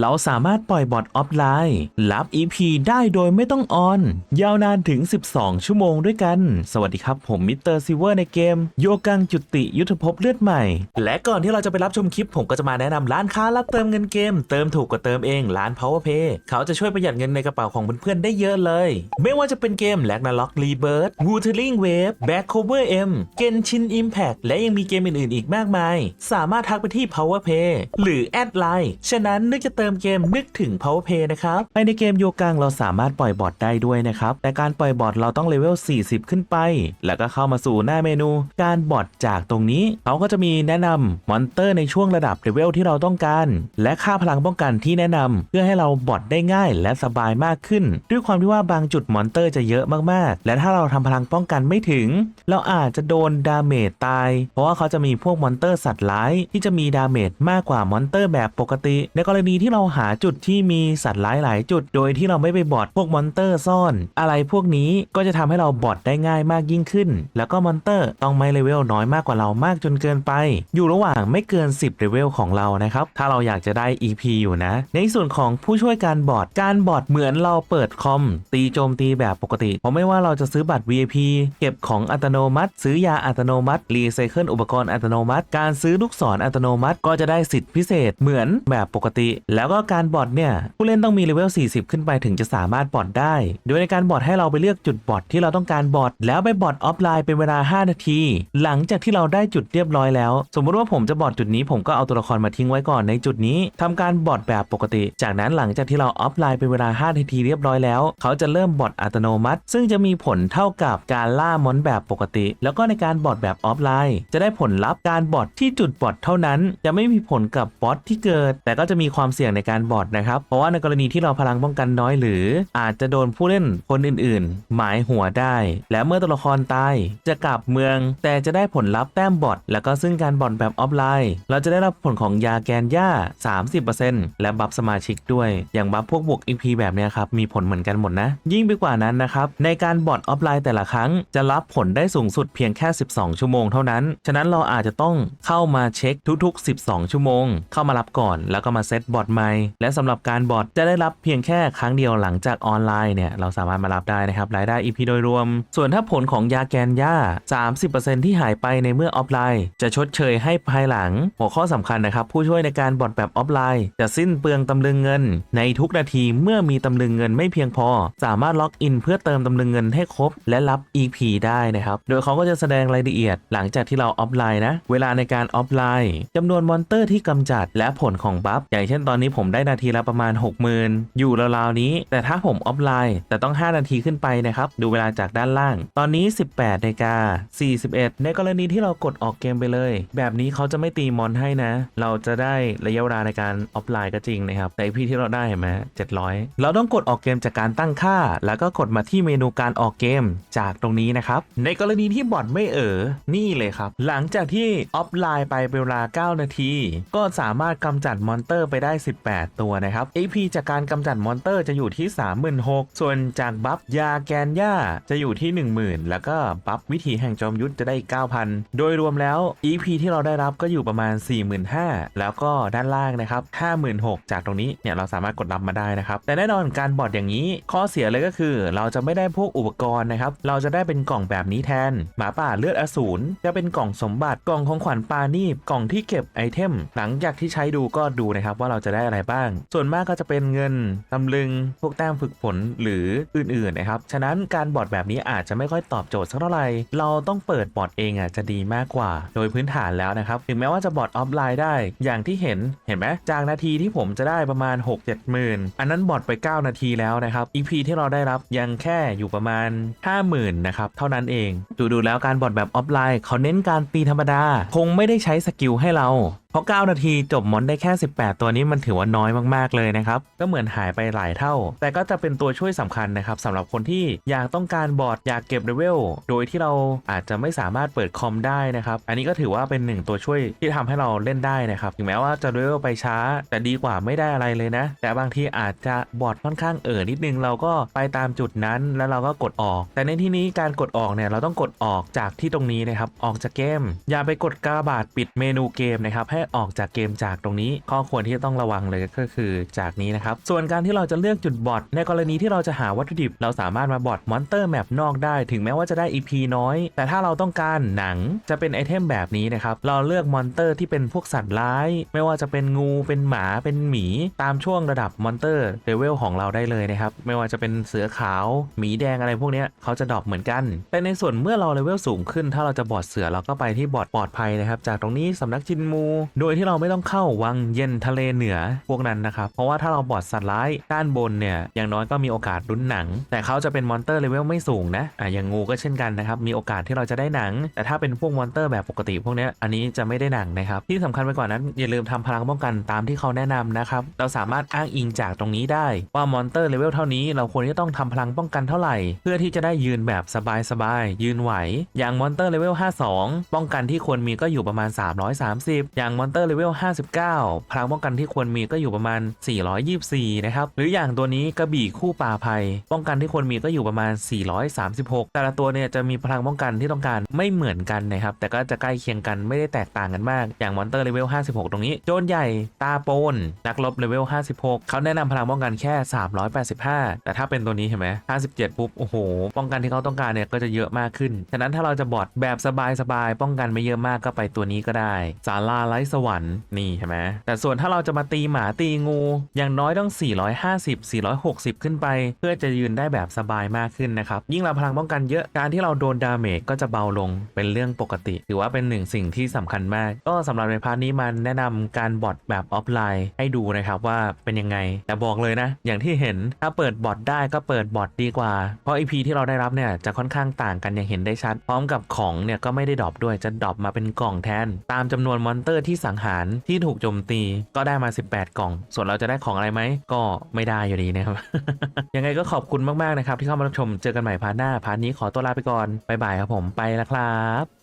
เราสามารถปล่อยบอทออฟไลน์รับ EP ได้โดยไม่ต้องออน ยาวนานถึง 12 ชั่วโมงด้วยกัน สวัสดีครับผมมิสเตอร์ซิเวอร์ในเกม โยกังจุติยุทธภพเลือดใหม่ และก่อนที่เราจะไปรับชมคลิป ผมก็จะมาแนะนำร้านค้ารับเติมเงินเกม เติมถูกกว่าเติมเองร้าน PowerPay เขาจะช่วยประหยัดเงินในกระเป๋าของเพื่อนๆได้เยอะเลย ไม่ว่าจะเป็นเกม l a g n a r o k Rebirth Wuthering Wave Back Cover M Genshin Impact และยังมีเกมอื่นๆ อีกมากมาย สามารถทักไปที่ PowerPay หรือแอดไลน์ฉะนั้นนึกจะเติมเกมนึกถึง power play นะครับภายในเกมโยกังเราสามารถปล่อยบอทได้ด้วยนะครับ แต่การปล่อยบอทเราต้องเลเวล 40 ขึ้นไป แล้วก็เข้ามาสู่หน้าเมนู การบอทจากตรงนี้ เขาก็จะมีแนะนำมอนเตอร์ในช่วงระดับเลเวลที่เราต้องการ และค่าพลังป้องกันที่แนะนำเพื่อให้เราบอทได้ง่าย และสบายมากขึ้น ด้วยความที่ว่าบางจุดมอนเตอร์จะเยอะมากๆ และถ้าเราทำพลังป้องกันไม่ถึง เราอาจจะโดนดาเมจตาย เพราะว่าเขาจะมีพวกมอนเตอร์สัตว์ร้ายที่จะมีดาเมจมากกว่ามอนเตอร์แบบปกติ ในกรณีที่เราหาจุดที่มีสัตว์ร้ายหลายจุด โดยที่เราไม่ไปบอทพวกมอนเตอร์ซ่อน อะไรพวกนี้ก็จะทำให้เราบอทได้ง่ายมากยิ่งขึ้น แล้วก็มอนเตอร์ต้องไม่เลเวลน้อยมากกว่าเรามากจนเกินไป อยู่ระหว่างไม่เกิน 10เลเวลของเรานะครับ ถ้าเราอยากจะได้ EP อยู่นะ ในส่วนของผู้ช่วยการบอทการบอทเหมือนเราเปิดคอม ตีโจมตีแบบปกติเพราะไม่ว่าเราจะซื้อบัตร VIP เก็บของอัตโนมัติ ซื้อยาอัตโนมัติรีไซเคิลอุปกรณ์อัตโนมัติ การซื้อลูกศรออัตโนมัติ ก็จะได้สิทธิพิเศษเหมือนแบบปกติแล้วล้วก็การบอทเนี่ยผู้เล่นต้องมีเลเวล 40 ขึ้นไปถึงจะสามารถบอทได้ โดยในการบอทให้เราไปเลือกจุดบอทที่เราต้องการบอทแล้วไปบอทออฟไลน์เป็นเวลา 5 นาที หลังจากที่เราได้จุดเรียบร้อยแล้ว สมมุติว่าผมจะบอทจุดนี้ผมก็เอาตัวละครมาทิ้งไว้ก่อนในจุดนี้ทำการบอทแบบปกติ จากนั้นหลังจากที่เราออฟไลน์เป็นเวลา 5 นาทีเรียบร้อยแล้ว เขาจะเริ่มบอทอัตโนมัติ ซึ่งจะมีผลเท่ากับการล่ามอนแบบปกติ แล้วก็ในการบอทแบบออฟไลน์ จะได้ผลลัพธ์การบอทที่จุดบอทเท่านั้น จะไม่มีผลกับบอทที่เกิด แต่ก็จะมีความเสี่ยงในการบอทนะครับ เพราะว่าในกรณีที่เราพลังป้องกันน้อยหรือ อาจจะโดนผู้เล่นคนอื่นๆ หมายหัวได้ และเมื่อตัวละครตายจะกลับเมือง แต่จะได้ผลลัพธ์แต้มบอทแล้วก็ซึ่งการบอทแบบออฟไลน์ เราจะได้รับผลของยาแกนย่า30%และบัฟสมาชิกด้วย อย่างบัฟพวกบวก EP แบบนี้ครับมีผลเหมือนกันหมดนะ ยิ่งไปกว่านั้นนะครับในการบอทออฟไลน์แต่ละครั้ง จะรับผลได้สูงสุดเพียงแค่ 12 ชั่วโมงเท่านั้น ฉะนั้นเราอาจจะต้องเข้ามาเช็คทุกๆ 12 ชั่วโมง เข้ามารับก่อนแล้วก็มาเซตบอทใหม่และสำหรับการบอทจะได้รับเพียงแค่ครั้งเดียวหลังจากออนไลน์เนี่ยเราสามารถมารับได้นะครับรายได้ EP โดยรวม ส่วนถ้าผลของยาแกนยา30%ที่หายไปในเมื่อออฟไลน์ จะชดเชยให้ภายหลัง หัวข้อสำคัญนะครับ ผู้ช่วยในการบอทแบบออฟไลน์ จะสิ้นเปลืองตำลึงเงิน ในทุกนาทีเมื่อมีตำลึงเงินไม่เพียงพอ สามารถล็อกอินเพื่อเติมตำลึงเงินให้ครบ และรับ EP ได้นะครับโดยเขาก็จะแสดงรายละเอียด หลังจากที่เราออฟไลน์นะเวลาในการออฟไลน์จำนวนมอนเตอร์ที่กำจัดและผลของบัฟอย่างเช่นตอนนี้ผมได้นาทีละประมาณ 60,000 อยู่ราวๆนี้ แต่ถ้าผมออฟไลน์ แต่ต้อง 5 นาทีขึ้นไปนะครับ ดูเวลาจากด้านล่าง ตอนนี้ 18นาฬิกา41 ในกรณีที่เรากดออกเกมไปเลย แบบนี้เขาจะไม่ตีมอนให้นะ เราจะได้ระยะเวลาในการออฟไลน์ก็จริงนะครับ แต่พี่ที่เราได้เห็นไหม700 เราต้องกดออกเกมจากการตั้งค่า แล้วก็กดมาที่เมนูการออกเกมจากตรงนี้นะครับ ในกรณีที่บอทไม่เออนี่เลยครับ หลังจากที่ออฟไลน์ไปเป็นเวลา 9 นาที ก็สามารถกำจัดมอนเตอร์ไปได้8 ตัวนะครับ AP จากการกำจัดมอนเตอร์จะอยู่ที่ 36,000 ส่วนจากบัฟยาแกนย่าจะอยู่ที่ 10,000 แล้วก็บัฟวิถีแห่งจอมยุทธจะได้ 9,000 โดยรวมแล้ว EP ที่เราได้รับก็อยู่ประมาณ 45,000 แล้วก็ด้านล่างนะครับ 56,000 จากตรงนี้เนี่ยเราสามารถกดรับมาได้นะครับ แต่แน่นอนการบอดอย่างนี้ข้อเสียเลยก็คือ เราจะไม่ได้พวกอุปกรณ์นะครับ เราจะได้เป็นกล่องแบบนี้แทน หมาป่าเลือดอสูรจะเป็นกล่องสมบัติกล่องของขวัญปานีบกล่องที่เก็บไอเทม หลังจากที่ใช้ดูก็ดูนะครับว่าเราจะได้อะไรบ้าง ส่วนมากก็จะเป็นเงินตำลึง พวกแต้มฝึกฝนหรืออื่นๆนะครับ ฉะนั้นการบอดแบบนี้อาจจะไม่ค่อยตอบโจทย์สักเท่าไหร่ เราต้องเปิดบอดเองอะจะดีมากกว่า โดยพื้นฐานแล้วนะครับ ถึงแม้ว่าจะบอดออฟไลน์ได้ อย่างที่เห็น เห็นไหมจากนาทีที่ผมจะได้ประมาณ 6 7หมื่นอันนั้นบอดไป 9 นาทีแล้วนะครับ EP ที่เราได้รับยังแค่อยู่ประมาณ 50,000นะครับ เท่านั้นเอง ดูดูแล้วการบอดแบบออฟไลน์เขาเน้นการตีธรรมดา คงไม่ได้ใช้สกิลให้เรา ราะ 9 นาทีจบมอนได้แค่ 18 ตัวนี้มันถือว่าน้อยมากๆเลยนะครับ ก็เหมือนหายไปหลายเท่า แต่ก็จะเป็นตัวช่วยสำคัญนะครับสำหรับคนที่อยากต้องการบอร์ดอยากเก็บเลเวลโดยที่เราอาจจะไม่สามารถเปิดคอมได้นะครับ อันนี้ก็ถือว่าเป็นหนึ่งตัวช่วยที่ทำให้เราเล่นได้นะครับถึงแม้ว่าจะเลเวลไปช้า แต่ดีกว่าไม่ได้อะไรเลยนะ แต่บางทีอาจจะบอร์ดค่อนข้างเอ่อนิดนึงเราก็ไปตามจุดนั้นแล้วเราก็กดออก แต่ในที่นี้การกดออกเนี่ยเราต้องกดออกจากที่ตรงนี้นะครับออกจากเกม อย่าไปกดกาบาดปิดเมนูเกมนะครับให้ออกจากเกมจากตรงนี้ ข้อควรที่จะต้องระวังเลยก็คือจากนี้นะครับ ส่วนการที่เราจะเลือกจุดบอทในกรณีที่เราจะหาวัตถุดิบ เราสามารถมาบอทมอนเตอร์แมปนอกได้ ถึงแม้ว่าจะได้ EP น้อย แต่ถ้าเราต้องการหนังจะเป็นไอเทมแบบนี้นะครับ เราเลือกมอนเตอร์ที่เป็นพวกสัตว์ร้าย ไม่ว่าจะเป็นงูเป็นหมาเป็นหมี ตามช่วงระดับมอนเตอร์เลเวลของเราได้เลยนะครับ ไม่ว่าจะเป็นเสือขาวหมีแดงอะไรพวกนี้เขาจะดรอปเหมือนกัน แต่ในส่วนเมื่อเราเลเวลสูงขึ้น ถ้าเราจะบอดเสือเราก็ไปที่บอดปลอดภัยนะครับ จากตรงนี้สำนักจินมูโดยที่เราไม่ต้องเข้าวังเย็นทะเลเหนือพวกนั้นนะครับ เพราะว่าถ้าเราบอดสัตว์ร้ายด้านบนเนี่ยอย่างน้อยก็มีโอกาสลุ้นหนัง แต่เขาจะเป็นมอนเตอร์เลเวลไม่สูงนะอะอย่างงูก็เช่นกันนะครับมีโอกาสที่เราจะได้หนัง แต่ถ้าเป็นพวกมอนเตอร์แบบปกติพวกนี้อันนี้จะไม่ได้หนังนะครับที่สำคัญไปกว่านั้นอย่าลืมทำพลังป้องกันตามที่เขาแนะนำนะครับเราสามารถอ้างอิงจากตรงนี้ได้ ว่ามอนเตอร์เลเวลเท่านี้เราควรที่จะต้องทำพลังป้องกันเท่าไหร่ เพื่อที่จะได้ยืนแบบสบายๆยืนไหว อย่างมอนเตอร์เลเวล52 ป้องกันที่ควรมีก็อยู่ประมาณ 330 อย่างมอนเตอร์เลเวล 59 พลังป้องกันที่ควรมีก็อยู่ประมาณ 424 นะครับ หรืออย่างตัวนี้กระบี่คู่ป่าภัย ป้องกันที่ควรมีก็อยู่ประมาณ 436 แต่ละตัวเนี่ยจะมีพลังป้องกันที่ต้องการไม่เหมือนกันนะครับ แต่ก็จะใกล้เคียงกันไม่ได้แตกต่างกันมาก อย่างมอนเตอร์เลเวล 56 ตรงนี้ โจนใหญ่ ตาโปน นักรบเลเวล 56 เขาแนะนำพลังป้องกันแค่ 385 แต่ถ้าเป็นตัวนี้เห็นไหม57 ปุ๊บ โอ้โห ป้องกันที่เขาต้องการเนี่ยก็จะเยอะมากขึ้น ฉะนั้นถ้าเราจะบอดแบบสบายๆ ป้องกันไม่เยอะมากก็ไปตัวนี้ก็ได้ สาราไร้สวรรค์นี่เห็นไหมแต่ส่วนถ้าเราจะมาตีหมาตีงู อย่างน้อยต้อง 450 460 ขึ้นไป เพื่อจะยืนได้แบบสบายมากขึ้นนะครับ ยิ่งเราพลังป้องกันเยอะการที่เราโดนดาเมจก็จะเบาลงเป็นเรื่องปกติ ถือว่าเป็นหนึ่งสิ่งที่สำคัญมาก ก็สำหรับในพาร์ทนี้มันแนะนำการบอทแบบออฟไลน์ ให้ดูนะครับว่าเป็นยังไง แต่บอกเลยนะ อย่างที่เห็นถ้าเปิดบอทได้ก็เปิดบอทดีกว่า เพราะ EP ที่เราได้รับเนี่ยจะค่อนข้างต่างกันอย่างเห็นได้ชัด พร้อมกับของเนี่ยก็ไม่ได้ดรอปด้วยจะดรอปมาเป็นกล่องแทน ตามจำนวนมอนเตอร์ที่ที่สังหารที่ถูกโจมตีก็ได้มา 18 กล่อง ส่วนเราจะได้ของอะไรไหม ก็ไม่ได้อยู่ดีนะครับ ยังไงก็ขอบคุณมาก ๆ นะครับ ที่เข้ามารับชมเจอกันใหม่พาร์ทหน้าพาร์ทนี้ขอตัวลาไปก่อนบ๊ายบายครับผมไปแล้วครับ